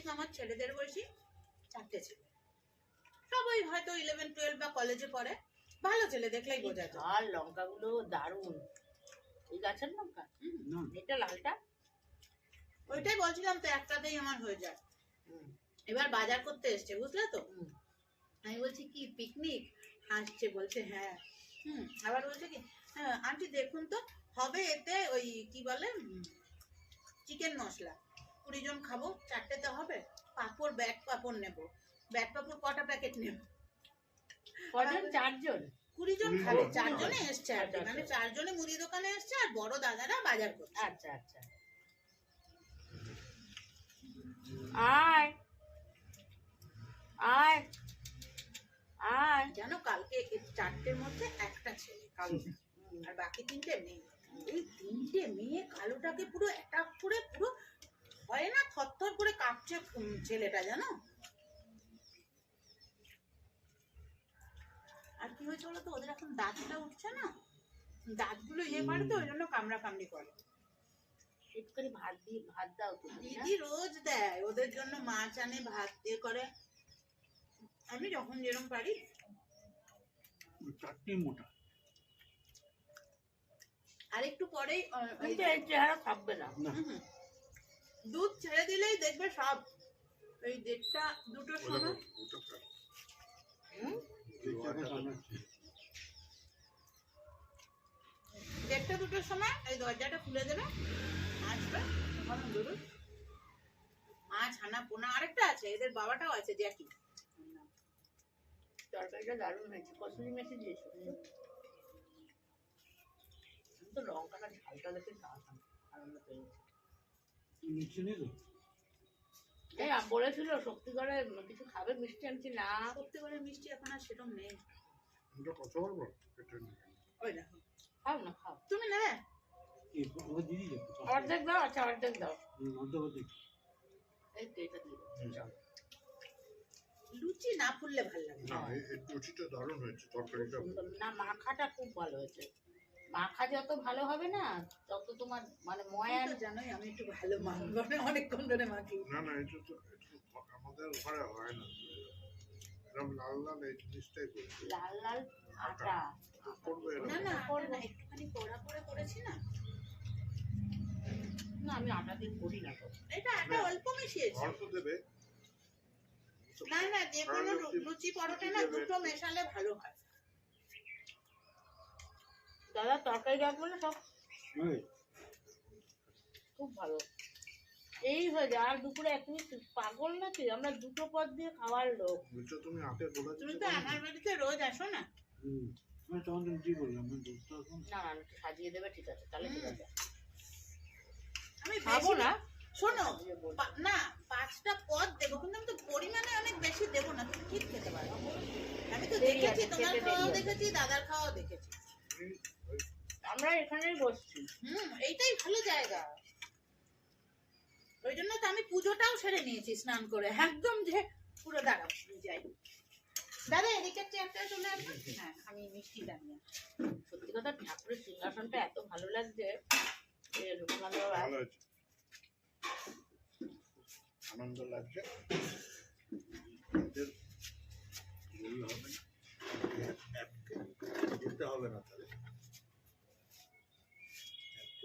ঠিক আমার ছেলেদের বয়সী চারটে ছেলে। সবাই হয়তো ইলেভেন টুয়েলভ বা কলেজে পড়ে। ভালো ছেলে দেখলেই বোঝা যায়। ঝাল লঙ্কাগুলো দারুণ। এই গাছের লঙ্কা? এটা লালটা? ওইটাই বলছিলাম তো একটাতেই আমার হয়ে যায়। হুম, এবার বাজার করতে এসছে বুঝলে তো? আমি বলছি কি পিকনিক হাসছে বলছে হ্যাঁ। হুম আবার বলছে কি হ্যাঁ আন্টি দেখুন তো হবে এতে ওই কি বলে চিকেন মশলা। কুড়ি জন খাব চারটেতে হবে পাঁপড় ব্যাগ পাঁপড় নেব। ব্যাগ পাঁপড় কটা প্যাকেট নেব? কজন? চারজন? কুড়ি জন খাবে চারজনে এসছে আর আচ্ছা, মানে আচ্ছা। চারজনে মুদি দোকানে এসছে আর বড় দাদারা বাজার করছে। আচ্ছা আচ্ছা। আয়। আয়। আয়। জানো কালকে চারটের মধ্যে একটা ছেলে কালো। আর বাকি তিনটে মেয়ে। এই তিনটে মেয়ে কালোটাকে পুরো অ্যাটাক করে পুরো হয় না থরথর করে কাঁপছে ছেলেটা জানো? আর কি হয়েছে বলো তো ওদের এখন দাঁতটা উঠছে না? দাঁতগুলো ইয়ে করে তো ওই জন্য কামড়া কামড়ি করে। একটুখানি ভাত দিয়ে ভাত দাও তো দিদি রোজ দেয় ওদের জন্য মাছ আনে ভাত দিয়ে করে। আমি যখন যেরকম পারি। চারটি মোটা। আর একটু পরেই আহ, ওই কিন্তু চেহারা থাকবে না। দুধ ছেড়ে দিলেই দেখবে সব। এই দেড়টা দুটোর সময়। দেড়টা দুটোর সময়। এই দরজাটা খুলে দেবে। আসবে গরম দুধ। মাছ হানা পোনা আরেকটা আছে এদের বাবাটাও আছে জ্যাকি। তরকারিটা দারুণ হয়েছে কসুরি মেথি দিয়েছ। তো লঙ্কাটা ঝালটা দেখে পেয়েছি মিষ্টি এই বলেছিল শক্তি কিছু খাবে মিষ্টি আনছি না। মিষ্টি এখন আর সেরকম নেই। ওটা বলব। ওই দেখো। খাও না খাও। তুমি নেবে এই ওটা দিদি যাবে অর্ধেক দাও আচ্ছা অর্ধেক দাও। অর্ধেক অর্ধেক। এই তো এটা দিয়ে লুচি না ফুললে ভালো লাগে না। এই এই দারুণ হয়েছে তরকারিটা না মাখাটা খুব ভালো হয়েছে। মাখা যত ভালো হবে না তত তোমার মানে আমি ময়ান তো জানোই আমি একটু ভালো মাখবো মানে অনেকক্ষণ ধরে মাখি। না না এটা তো আমাদের ঘরে হয় না। এরকম লাল লাল এই জিনিসটাই করছে লাল লাল আটা। করবে না না না একটুখানি কড়া করে করেছি না? না আমি আটা দিয়ে করি না তো। এটা আটা অল্প মিশিয়েছি। অল্প দেবে। না না যে কোনো লুচি পরোটা না দুটো মেশালে ভালো হয়। দাদা তরকারি রাখব না সব? খুব ভালো। এই হয়ে যায় আর দুপুরে এক মিনিট পাগল নাকি? আমরা দুটো পদ দিয়ে খাওয়ার লোক। তুমি বলে তুমি তো আমার বাড়িতে রোজ আসো না? হুম। আমি তখন তুমি কি বললাম? না না সাজিয়ে দেবে ঠিক আছে তাহলে ঠিক আছে। আমি খাব না? শোনো না পাঁচটা পদ দেবো কিন্তু আমি তো পরিমাণে অনেক বেশি দেবো না। তুমি ঠিক খেতে পারো? আমি তো দেখেছি তোমার খাওয়াও দেখেছি দাদার খাওয়াও দেখেছি। তুমি আমরা এখানেই বসছি। হুম এইটাই ভালো জায়গা। ওই জন্য তো আমি পুজোটাও সেরে নিয়েছি স্নান করে। একদম যে পুরো দাঁড়াও যাই। দাদা এদিকে চেয়ারটা চলে আসবে? হ্যাঁ আমি মিষ্টি দাঁড়িয়ে সত্যি কথা ঠাকুরের সিংহাসনটা এত ভালো লাগছে যে আনন্দ লাগছে। যেতে হবে না তাহলে অ্যাপকে বলে দিলে দিয়ে যায়। ওই ইয়ে কি কি বলে রেপিড ওই কি সুইটি ফুইটি র্যাপিডো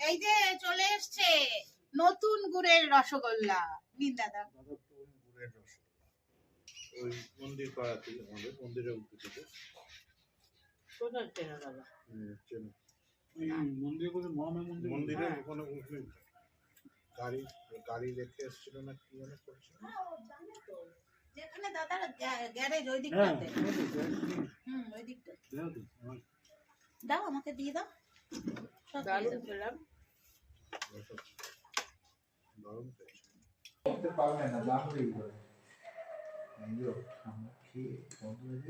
এই যে চলে এসছে নতুন গুড়ের রসগোল্লা। নিন দাদা। গুড়ের রসগোল্লা। ওই মন্দির পাড়াতে আমাদের কোথায় চেনা দাদা? মন্দিরে হ্যাঁ। ওখানে উঠলে গাড়ি গাড়ি রেখে এসেছিল না কি মনে করছিল? যেখানে দাদার গ্যারেজ ওই হ্যাঁ দিকটাতে। হুম ওই দিকটা দাও আমাকে দিয়ে দাও। দারুণ। পারবে না দাম হয়ে যাবে আমরা খেয়ে বন্ধ হয়ে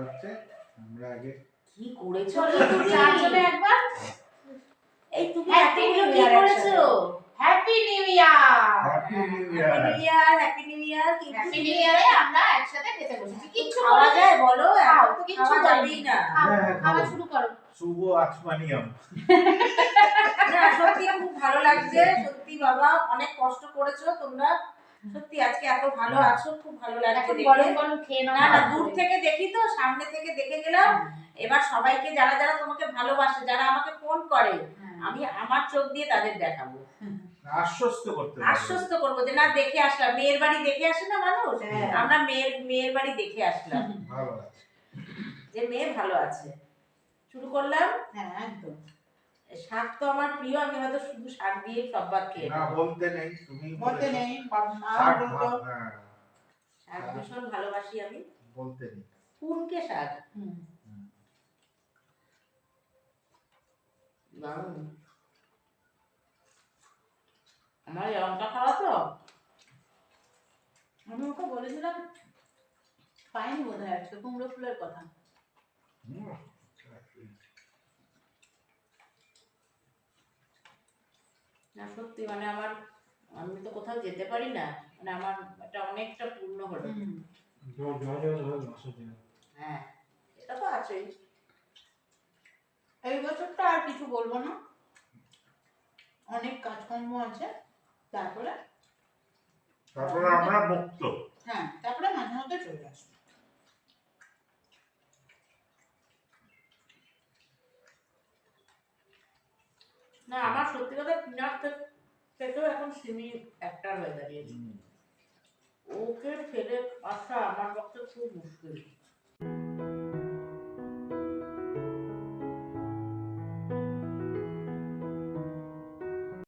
হচ্ছে আমরা আগে কি করেছ? চারজনে একবার। এই তুমি Happy কি করেছ? Happy new year happy new happy year new year happy new year happy new ইয়ারে আমরা একসাথে খেতে বসেছি। কিচ্ছু খাওয়া বলো যায় বলো খাও, এখন তো কিচ্ছু খাওয়া বলিনি। যাবেই না। খাও, হ্যাঁ, হ্যাঁ, খাওয়া খাব। শুরু করো। শুভ আচমানিয়াম না সত্যি খুব ভালো লাগছে। সত্যি বাবা অনেক কষ্ট করেছ তোমরা। সত্যি আজকে এত ভালো আছো খুব ভালো লাগছে। গরম গরম খেয়ে নাও। না না দূর থেকে দেখি তো সামনে থেকে দেখে গেলাম। এবার সবাইকে যারা যারা তোমাকে ভালোবাসে যারা আমাকে ফোন করে হ্যাঁ। আমি আমার চোখ দিয়ে তাদের দেখাবো। আশ্বস্ত করতে আশ্বস্ত করব যে না দেখে আসলাম। মেয়ের বাড়ি দেখে আসে না মানুষ? হ্যাঁ। আমরা মেয়ের মেয়ের বাড়ি দেখে আসলাম। ভালো আছে। যে মেয়ে ভালো আছে। শুরু করলাম? হ্যাঁ একদম। শাক তো আমার প্রিয় আমি হয়তো শুধু শাক দিয়ে সব ভাত খেয়ে না বলতে নেই তুমি বলতে নেই শাক হ্যাঁ, শাক ভীষণ ভালোবাসি আমি। বলতে নেই। কুনকে শাক। হুম। দারুণ আমার লঙ্কা খাওয়া তো? আমি ওকে বলেছিলাম পাইনি বোধ হয় আজকে কুমড়ো ফুলের কথা। না সত্যি মানে আমার আমি তো কোথাও যেতে পারি না মানে আমার এটা অনেকটা পূর্ণ হলো। হ্যাঁ এটা তো আছেই। এই বছরটা আর কিছু বলব না। অনেক কাজকর্ম আছে। তারপরে তারপরে আমরা মুক্ত। হ্যাঁ তারপরে মাঝে মধ্যে চলে আসব। না আমার সত্যি কথা পিনাট থেকেও এখন সিমি একটা হয়ে দাঁড়িয়েছে। ওকে ফেলে আসা আমার পক্ষে খুব মুশকিল।